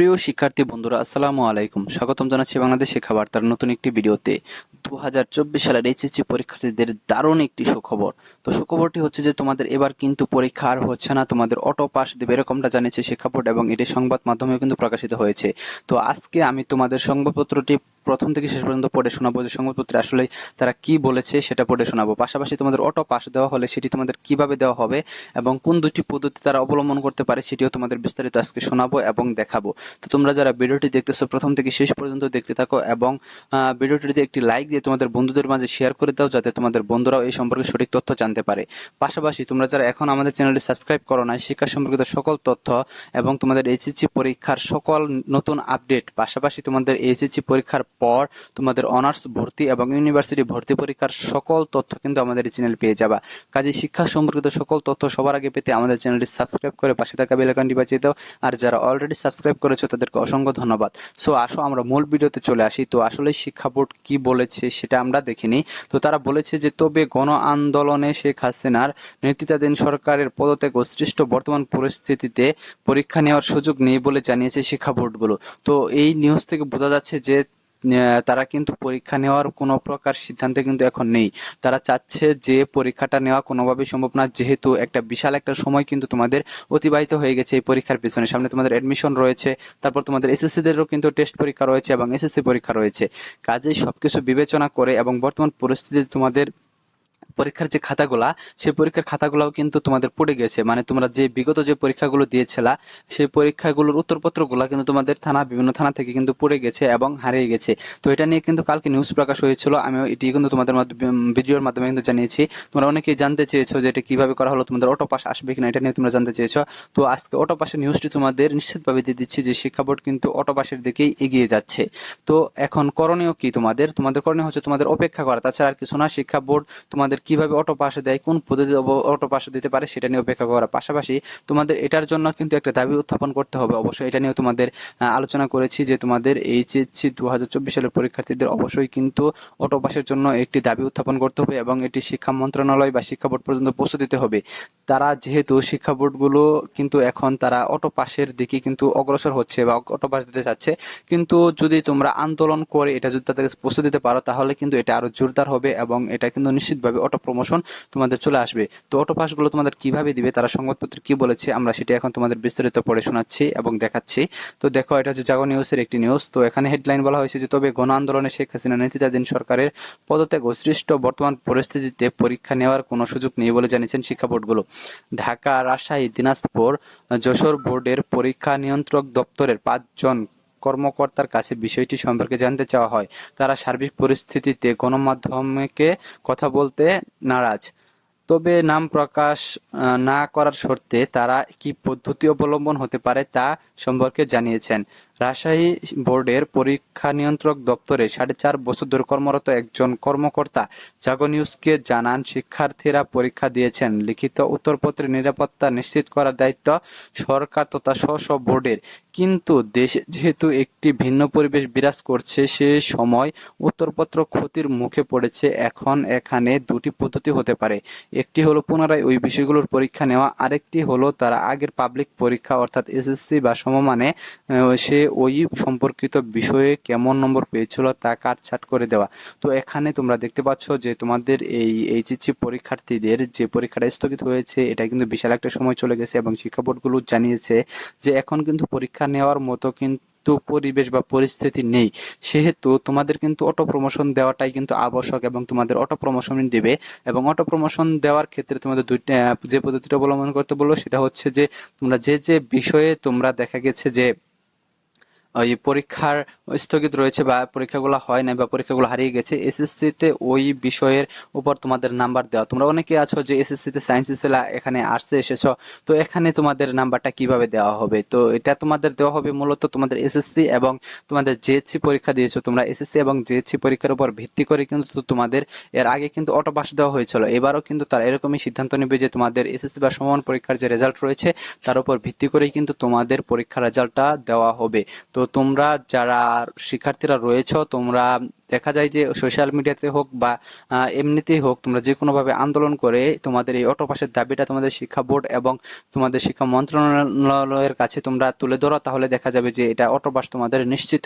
প্রিয় শিক্ষার্থী বন্ধুরা, আসসালামু আলাইকুম। স্বাগতম জানাচ্ছি বাংলাদেশ শিক্ষা বার্তার নতুন একটি ভিডিওতে। দু হাজার চব্বিশ সালের এইচএসসি পরীক্ষার্থীদের দারুণ একটি সুখবর। তো সুখবরটি হচ্ছে যে, তোমাদের এবার কিন্তু পরীক্ষা আর হচ্ছে না, তোমাদের অটো পাস দেবে এরকমটা জানিয়েছে শিক্ষা বোর্ড এবং এটি সংবাদ মাধ্যমেও কিন্তু প্রকাশিত হয়েছে। তো আজকে আমি তোমাদের সংবাদপত্রটি প্রথম থেকে শেষ পর্যন্ত পড়ে শোনাবো যে সংবাদপত্রে আসলে তারা কি বলেছে সেটা পড়ে শোনাবো। পাশাপাশি তোমাদের অটো পাস দেওয়া হলে সেটি তোমাদের কীভাবে দেওয়া হবে এবং কোন দুটি পদ্ধতি তারা অবলম্বন করতে পারে সেটিও তোমাদের বিস্তারিত আজকে শোনাবো এবং দেখাবো। তো তোমরা যারা ভিডিওটি দেখতেছো, প্রথম থেকে শেষ পর্যন্ত দেখতে থাকো এবং ভিডিওটিতে একটি লাইক দিয়ে তোমাদের বন্ধুদের মাঝে শেয়ার করে দাও যাতে তোমাদের বন্ধুরাও এই সম্পর্কে সঠিক তথ্য জানতে পারে। পাশাপাশি তোমরা যারা এখন আমাদের চ্যানেলটি সাবস্ক্রাইব করো না শিক্ষা সম্পর্কিত সকল তথ্য এবং তোমাদের এইচএসসি পরীক্ষার সকল নতুন আপডেট পাশাপাশি তোমাদের এইচএসসি পরীক্ষার পর তোমাদের অনার্স ভর্তি এবং ইউনিভার্সিটি ভর্তি পরীক্ষার সকল তথ্য কিন্তু আমাদের এই চ্যানেল পেয়ে যাবা। কাজে শিক্ষা সম্পর্কিত সকল তথ্য সবার আগে পেতে আমাদের চ্যানেলটি সাবস্ক্রাইব করে পাশে থাকা বেলাকানটি বাজিয়ে দাও। আর যারা অলরেডি সাবস্ক্রাইব করেছ, তাদেরকে অসংখ্য ধন্যবাদ। সো আসো, আমরা মূল ভিডিওতে চলে আসি। তো আসলে শিক্ষা বোর্ড কি বলেছে সেটা আমরা দেখিনি। তো তারা বলেছে যে, তবে গণ আন্দোলনে শেখ হাসিনার নেতৃত্বাধীন সরকারের পদত্যাগ ও সৃষ্ট বর্তমান পরিস্থিতিতে পরীক্ষা নেওয়ার সুযোগ নেই বলে জানিয়েছে শিক্ষা বোর্ডগুলো। তো এই নিউজ থেকে বোঝা যাচ্ছে যে তারা কিন্তু পরীক্ষা নেওয়ার কোনো প্রকার সিদ্ধান্তে কিন্তু এখন নেই। তারা চাচ্ছে যে পরীক্ষাটা নেওয়া কোনোভাবেই সম্ভব না, যেহেতু একটা বিশাল একটা সময় কিন্তু তোমাদের অতিবাহিত হয়ে গেছে এই পরীক্ষার পিছনে। সামনে তোমাদের অ্যাডমিশন রয়েছে, তারপর তোমাদের এসএসসিদেরও কিন্তু টেস্ট পরীক্ষা রয়েছে এবং এসএসসি পরীক্ষা রয়েছে। কাজেই সবকিছু বিবেচনা করে এবং বর্তমান পরিস্থিতিতে তোমাদের পরীক্ষার যে খাতাগুলা, সেই পরীক্ষার খাতাগুলাও কিন্তু তোমাদের পড়ে গেছে। মানে তোমরা যে বিগত যে পরীক্ষাগুলো দিয়েছিলা, সেই পরীক্ষাগুলোর উত্তরপত্রগুলো কিন্তু তোমাদের থানা, বিভিন্ন থানা থেকে কিন্তু পড়ে গেছে এবং হারিয়ে গেছে। তো এটা নিয়ে কিন্তু কালকে নিউজ প্রকাশ হয়েছিল আমি এটি কিন্তু তোমাদের ভিডিওর মাধ্যমে কিন্তু জানিয়েছি। তোমরা অনেকেই জানতে চেয়েছো যে এটা কীভাবে করা হলো, তোমাদের অটো পাস আসবে কিনা, এটা নিয়ে তোমরা জানতে চেয়েছো। তো আজকে অটো পাসের নিউজটি তোমাদের নিশ্চিতভাবে দিয়ে দিচ্ছি যে শিক্ষা বোর্ড কিন্তু অটো পাসের দিকেই এগিয়ে যাচ্ছে। তো এখন করণীয় কি তোমাদের? তোমাদের করণীয় হচ্ছে তোমাদের অপেক্ষা করা। তাছাড়া আর কিছু না, শিক্ষা বোর্ড তোমাদের কীভাবে অটো পাশে দেয়, কোন পদ্ধতি অটো পাশে দিতে পারে সেটা নিয়ে অপেক্ষা করা। পাশাপাশি তোমাদের এটার জন্য কিন্তু একটা দাবি উত্থাপন করতে হবে। অবশ্যই এটা নিয়ে তোমাদের আলোচনা করেছি যে তোমাদের এইচএসসি দু হাজার চব্বিশ সালের পরীক্ষার্থীদের অবশ্যই কিন্তু অটো পাসের জন্য একটি দাবি উত্থাপন করতে হবে এবং এটি শিক্ষা মন্ত্রণালয় বা শিক্ষা বোর্ড পর্যন্ত পৌঁছে দিতে হবে। তারা যেহেতু শিক্ষা বোর্ডগুলো কিন্তু এখন তারা অটো পাসের দিকে কিন্তু অগ্রসর হচ্ছে বা অটো পাস দিতে চাচ্ছে। কিন্তু যদি তোমরা আন্দোলন করে এটা যদি তাদের পৌঁছে দিতে পারো, তাহলে কিন্তু এটা আরও জোরদার হবে এবং এটা কিন্তু নিশ্চিতভাবে অটো প্রমোশন তোমাদের চলে আসবে। তো অটো পাসগুলো তোমাদের কীভাবে দিবে, তারা সংবাদপত্রে কি বলেছে, আমরা সেটা এখন তোমাদের বিস্তারিত পড়ে শোনাচ্ছি এবং দেখাচ্ছি। তো দেখো, এটা হচ্ছে জাগো নিউজের একটি নিউজ তো এখানে হেডলাইন বলা হয়েছে যে, তবে গণ আন্দোলনে শেখ হাসিনা নেতৃত্বাধীন সরকারের পদত্যাগ সৃষ্ট বর্তমান পরিস্থিতিতে পরীক্ষা নেওয়ার কোনো সুযোগ নেই বলে জানিয়েছেন শিক্ষা বোর্ডগুলো। ঢাকা, রাজশাহী, দিনাজপুর, যশোর বোর্ডের পরীক্ষা নিয়ন্ত্রক দপ্তরের পাঁচজন কর্মকর্তার কাছে বিষয়টি সম্পর্কে জানতে চাওয়া হয়। তারা সার্বিক পরিস্থিতিতে গণমাধ্যমকে কথা বলতে নারাজ। তবে নাম প্রকাশ না করার শর্তে তারা কি পদ্ধতি অবলম্বন হতে পারে তা সম্পর্কে জানিয়েছেন। রাজশাহী বোর্ডের পরীক্ষা নিয়ন্ত্রক দপ্তরে সাড়ে চার বছর ধরে কর্মরত একজন কর্মকর্তা জাগো নিউজকে জানান, শিক্ষার্থীরা পরীক্ষা দিয়েছেন। লিখিত উত্তরপত্রের নিরাপত্তা নিশ্চিত করার দায়িত্ব সরকার তথা স্ব স্ব বোর্ডের। কিন্তু দেশে যেহেতু একটি ভিন্ন পরিবেশ বিরাজ করছে, সে সময় উত্তরপত্র ক্ষতির মুখে পড়েছে। এখন এখানে দুটি পদ্ধতি হতে পারে। একটি হলো পুনরায় ওই বিষয়গুলোর পরীক্ষা নেওয়া, আরেকটি হলো তারা আগের পাবলিক পরীক্ষা অর্থাৎ এসএসসি বা সমমানে সে ওই সম্পর্কিত বিষয়ে কেমন নম্বর পেয়েছিল তা কাটছাট করে দেওয়া। তো এখানে তোমরা দেখতে পাচ্ছ যে তোমাদের এই এইচএসসি পরীক্ষার্থীদের যে পরীক্ষাটা স্থগিত হয়েছে, এটা কিন্তু বিশাল একটা সময় চলে গেছে এবং শিক্ষা বোর্ডগুলো জানিয়েছে যে এখন কিন্তু পরীক্ষা নেওয়ার মতো কিন্তু পরিবেশ বা পরিস্থিতি নেই। সেহেতু তোমাদের কিন্তু অটো প্রমোশন দেওয়াটাই কিন্তু আবশ্যক এবং তোমাদের অটো প্রমোশন দেবে এবং অটো প্রমোশন দেওয়ার ক্ষেত্রে তোমাদের দুইটা, যে পদ্ধতিটা অবলম্বন করতে বলল সেটা হচ্ছে যে তোমরা যে যে বিষয়ে তোমরা দেখা গেছে যে ওই পরীক্ষার স্থগিত রয়েছে বা পরীক্ষাগুলো হয় না বা পরীক্ষাগুলো হারিয়ে গেছে, এসএসসিতে ওই বিষয়ের উপর তোমাদের নাম্বার দেওয়া। তোমরা অনেকে আছো যে এসএসসিতে সায়েন্স ছেলে এখানে আর্টসে এসেছ, তো এখানে তোমাদের নাম্বারটা কীভাবে দেওয়া হবে? তো এটা তোমাদের দেওয়া হবে মূলত তোমাদের এসএসসি এবং তোমাদের জেএসসি পরীক্ষা দিয়েছ। তোমরা এসএসসি এবং জেএসসি পরীক্ষার উপর ভিত্তি করে কিন্তু তোমাদের এর আগে কিন্তু অটো পাস দেওয়া হয়েছিল। এবারও কিন্তু তারা এরকমই সিদ্ধান্ত নেবে যে তোমাদের এসএসসি বা সমান পরীক্ষার যে রেজাল্ট রয়েছে, তার উপর ভিত্তি করেই কিন্তু তোমাদের পরীক্ষার রেজাল্টটা দেওয়া হবে। তো তো তোমরা যারা শিক্ষার্থীরা রয়েছ, তোমরা দেখা যায় যে সোশ্যাল মিডিয়াতে হোক বা এমনিতেই হোক, তোমরা যে কোনোভাবে আন্দোলন করে তোমাদের এই অটো পাসের দাবিটা তোমাদের শিক্ষা বোর্ড এবং তোমাদের শিক্ষা মন্ত্রণালয়ের কাছে তোমরা তুলে ধরো, তাহলে দেখা যাবে যে এটা অটো পাস তোমাদের নিশ্চিত